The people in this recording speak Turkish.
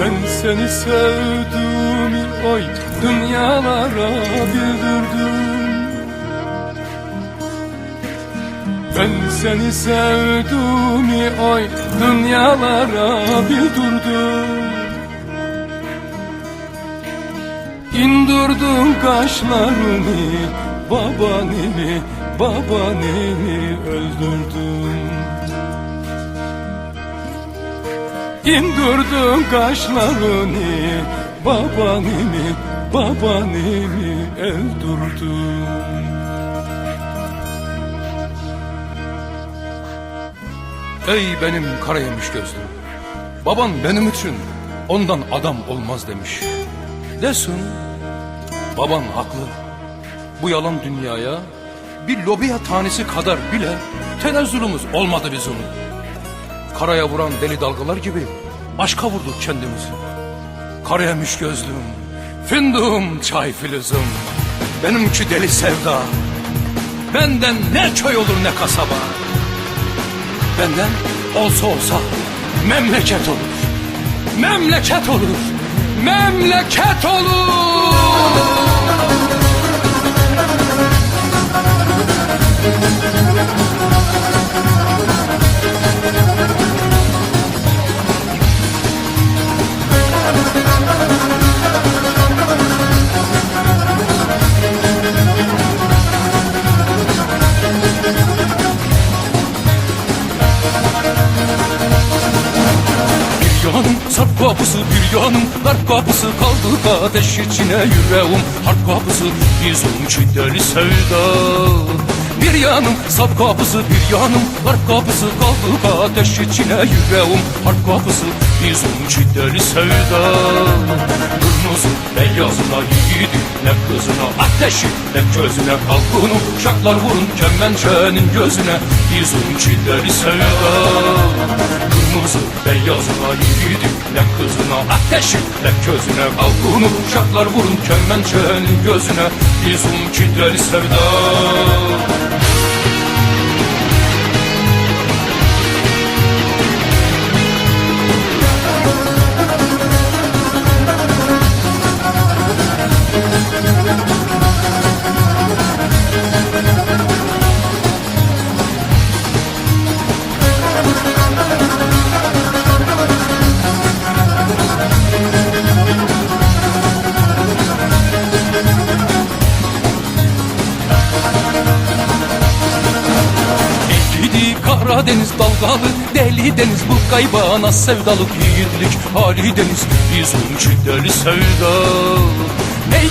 Ben seni sevdiğimi oy dünyalara bildirdim. Ben seni sevdiğimi oy dünyalara bildirdim. İndirdim kaşlarını babanimi babanimi öldürdüm İndirdim kaşlarını? Babanimi babanimi öldürdüm Ey benim kara yemiş gözlüm Baban benim için ondan adam olmaz demiş. Desin baban haklı. Bu yalan dünyaya bir lobiya tanesi kadar bile tenezzülümüz olmadı bizim Karaya vuran deli dalgalar gibi aşka vurduk kendimizi. Karayamış gözlüm, fındığım çay filizim. Benimki deli sevda. Benden ne köy olur ne kasaba. Benden olsa olsa memleket olur. Memleket olur. Memleket olur. Yanım sarp kapısı bir yanım. Darp kapısı kaldı ateş içine yüreğim. Harp kapısı bizim deli sevda. Bir yanım sap kapısı bir yanım. Darp kapısı kaldı ateş içine yüreğim. Harp kapısı bizim deli sevda. Kırmızı beyazına yiğidi ne kızına ateşi ne gözüne kalkını Uşaklar vurun kemençenin gözüne bizim deli sevda Kırmızı beyazına yiğidi ne kızına ateşi ne gözüne kalkını Uşaklar vurun kemençenin gözüne. Bizim deli sevda Karadeniz dalgalı deli deniz. Bu kaybana sevdalık yiğitlik hali deniz. Bizim deli sevda. Ey